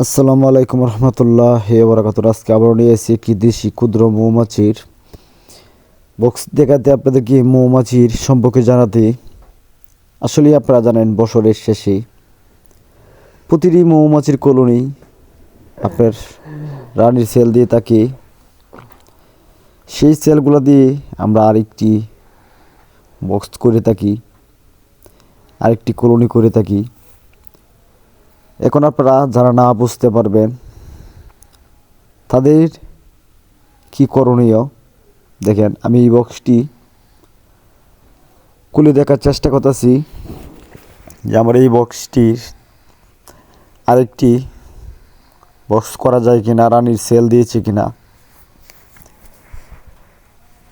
আসসালামু আলাইকুম রহমতুল্লাহ হে বরাকাত আজকে আবারও নিয়ে এসেছি একটি দেশি ক্ষুদ্র মৌমাছির বক্স দেখাতে আপনাদেরকে মৌমাছির সম্পর্কে জানাতে। আসলে আপনারা জানেন বছরের শেষে প্রতিটি মৌমাছির কলোনি আপনার রানীর সেল দিয়ে তাকে সেই সেলগুলো দিয়ে আমরা আরেকটি বক্স করে থাকি, আরেকটি কলোনি করে থাকি। এখন আপনারা যারা না বুঝতে পারবেন, তাদের কি করণীয়? দেখেন, আমি এই বক্সটি খুলে দেখার চেষ্টা করতেছি যে আমার এই বক্সটির আরেকটি বক্স করা যায় কিনা, রানির সেল দিয়েছে কিনা।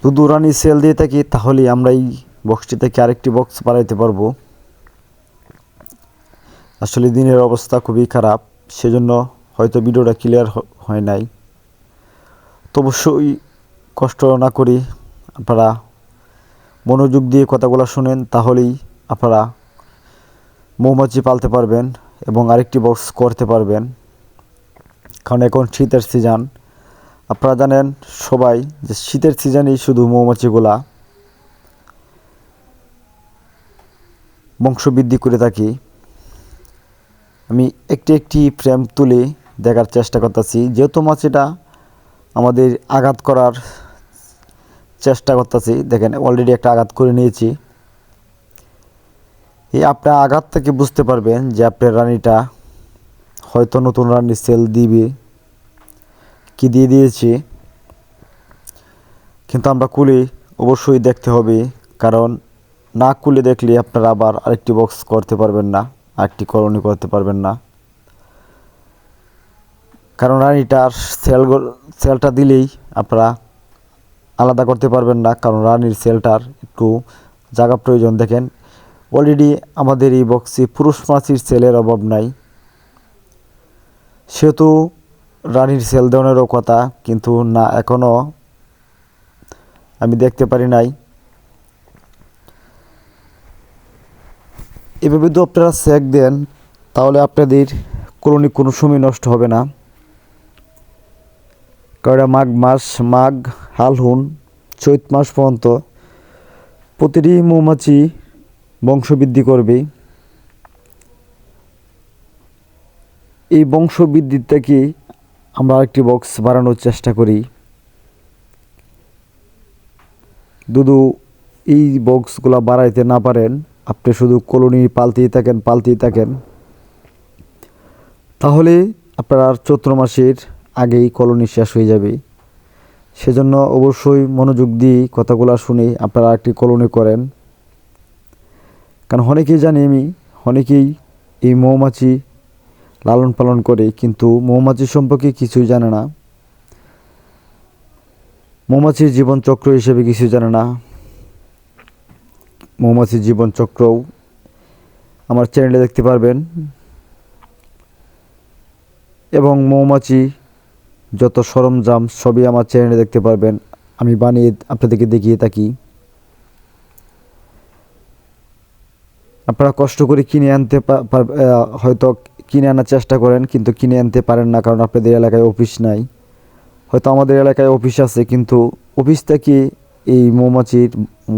শুধু রানির সেল দিয়ে থাকি, তাহলেই আমরা এই বক্সটি থেকে আরেকটি বক্স বানাইতে পারব। আসলে দিনের অবস্থা খুবই খারাপ, সেজন্য হয়তো ভিডিওটা ক্লিয়ার হয় নাই। তো অবশ্যই কষ্ট না করি আপনারা মনোযোগ দিয়ে কথাগুলো শুনেন, তাহলেই আপনারা মৌমাছি পালতে পারবেন এবং আরেকটি বক্স করতে পারবেন। কারণ এখন শীতের সিজন আপনারা জানেন সবাই যে শীতের সিজনেই শুধু মৌমাছিগুলা বংশবৃদ্ধি করে থাকি। আমি একটি একটি ফ্রেম তুলে দেখার চেষ্টা করতেছি। যেহেতু মাছিটা আমাদের আঘাত করার চেষ্টা করতেছি, দেখেন অলরেডি একটা আঘাত করে নিয়েছি। এই আপনার আঘাত থেকে বুঝতে পারবেন যে আপনার রানীটা হয়তো নতুন রানীর সেল দিবে, কি দিয়ে দিয়েছি। কিন্তু আমরা কুলি অবশ্যই দেখতে হবে, কারণ না কুলে দেখলে আপনারা আবার আরেকটি বক্স করতে পারবেন না। আরেকটি কলোনি করতে পারবেন না। কারণ রানীটার সেল সেলটা দিলেই আপনারা আলাদা করতে পারবেন না, কারণ রানীর সেলটার একটু জায়গা প্রয়োজন। দেখেন অলরেডি আমাদের এই বক্সে পুরুষ মাছির সেলের অভাব নাই। সেহেতু রানীর সেল দেওয়ানেরও কথা, কিন্তু না এখনও আমি দেখতে পারি নাই। এভাবে যদি আপনারা সেক দেন, তাহলে আপনাদের কলোনি কোনো সময় নষ্ট হবে না। কারণ মাঘ মাস, মাঘ হালহুন চৈত মাস পর্যন্ত প্রতিটি মৌমাছি বংশবৃদ্ধি করবে। এই বংশবৃদ্ধির থেকে আমরা একটি বক্স বাড়ানোর চেষ্টা করি। দুদু এই বক্সগুলো বাড়াইতে না পারেন আপনি শুধু কলোনি পালতেই থাকেন পালতেই থাকেন। তাহলে আপনার চৈত্র মাসের আগেই কলোনি শেষ হয়ে যাবে। সেজন্য অবশ্যই মনোযোগ দিয়ে কথাগুলো শুনে আপনারা একটি কলোনি করেন। কারণ অনেকেই জানি আমি, অনেকেই এই মৌমাছি লালন পালন করে, কিন্তু মৌমাছি সম্পর্কে কিছুই জানে না। মৌমাছির জীবনচক্র হিসেবে কিছু জানে না। মৌমাছির জীবনচক্রও আমার চ্যানেলে দেখতে পারবেন। এবং মৌমাছি যত সরঞ্জাম সবই আমার চ্যানেলে দেখতে পারবেন। আমি বানিয়ে আপনাদেরকে দেখিয়ে থাকি। আপনারা কষ্ট করে কিনে আনতে হয়তো কিনে আনার চেষ্টা করেন, কিন্তু কিনে আনতে পারেন না, কারণ আপনাদের এলাকায় অফিস নাই। হয়তো আমাদের এলাকায় অফিস আছে, কিন্তু অফিস থেকে এই মৌমাছির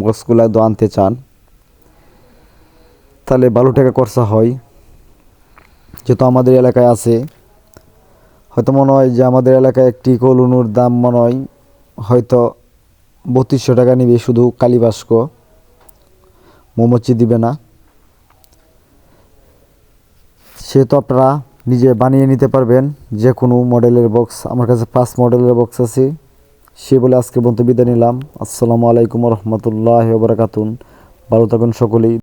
বক্সগুলো আনতে চান। তাহলে বারো টাকা খরচা হয়, যেহেতু আমাদের এলাকায় আছে। হয়তো মনে হয় যে আমাদের এলাকায় একটি কলুনুর দাম মনে হয়, হয়তো বত্রিশশো টাকা নিবে শুধু কালীবাস্ক। মোমোচি দিবে না। সেহেতু আপনারা নিজে বানিয়ে নিতে পারবেন, যে কোনো মডেলের বক্স। আমার কাছে পাঁচ মডেলের বক্স আছে, সে বলে আজকে বন্ধু বিদায় নিলাম। আসসালামু আলাইকুম রহমতুল্লাহ বরাকাতুন ভালো থাকুন সকলেই।